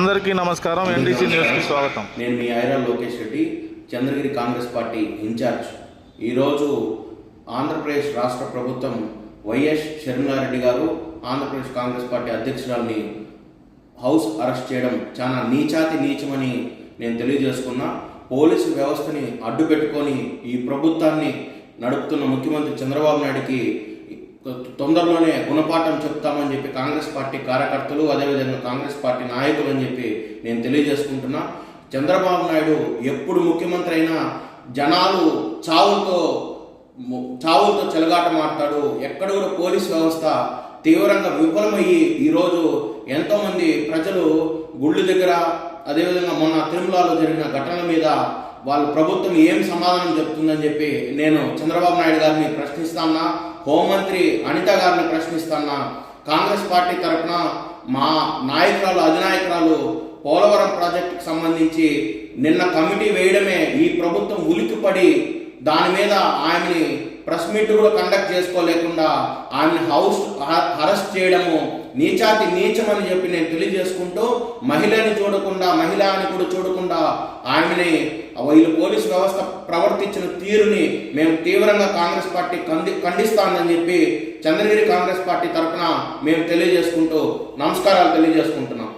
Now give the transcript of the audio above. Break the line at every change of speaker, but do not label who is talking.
అందరికీ నమస్కారం. ఎన్డీసీ న్యూస్కి స్వాగతం.
నేను మీ Aira Lokesh Reddy Chandragiri Congress party in charge. ఈరోజు ఆంధ్రప్రదేశ్ రాష్ట్ర ప్రభుత్వం YS Sharmila Reddy garu Andhra Pradesh Congress party అధ్యక్షురాల్ని house arrest చేయడం చాలా నీచాతి నీచమని నేను తెలియజేసుకున్నా. పోలీసు వ్యవస్థని అడ్డు పెట్టుకొని ఈ ప్రభుత్వాన్ని నడుపుతున్న ముఖ్యమంత్రి చంద్రబాబు నాయుడికి తొందరలోనే గుణపాఠం చెప్తామని చెప్పి కాంగ్రెస్ పార్టీ కార్యకర్తలు అదేవిధంగా కాంగ్రెస్ పార్టీ నాయకులు అని చెప్పి నేను తెలియజేసుకుంటున్నా. చంద్రబాబు నాయుడు ఎప్పుడు ముఖ్యమంత్రి అయినా జనాలు చావులతో చావులతో చెలగాట మాట్లాడు ఎక్కడ కూడా పోలీస్ వ్యవస్థ తీవ్రంగా విఫలమయ్యి ఈరోజు ఎంతోమంది ప్రజలు గుళ్ళు దగ్గర అదేవిధంగా మొన్న తిరుమలలో జరిగిన ఘటనల మీద వాళ్ళ ప్రభుత్వం ఏం సమాధానం చెప్తుందని చెప్పి నేను చంద్రబాబు నాయుడు గారిని ప్రశ్నిస్తానా హోంమంత్రి అనిత గారిని ప్రశ్నిస్తానా కాంగ్రెస్ పార్టీ తరఫున మా నాయకురాలు అధినాయకురాలు పోలవరం ప్రాజెక్టుకు సంబంధించి నిన్న కమిటీ వేయడమే ఈ ప్రభుత్వం ఉలిక్కిపడి దాని మీద ఆయన్ని ప్రెస్ మీట్ కూడా కండక్ట్ చేసుకోలేకుండా ఆమెను హౌస్ అరెస్ట్ చేయడము నీచాతి నీచమని చెప్పి నేను తెలియజేసుకుంటూ మహిళని చూడకుండా మహిళ అని కూడా చూడకుండా ఆమెని వీళ్ళు పోలీస్ వ్యవస్థ ప్రవర్తించిన తీరుని మేము తీవ్రంగా కాంగ్రెస్ పార్టీ కంది ఖండిస్తానని చెప్పి చంద్రగిరి కాంగ్రెస్ పార్టీ తరఫున మేము తెలియజేసుకుంటూ నమస్కారాలు తెలియజేసుకుంటున్నాం.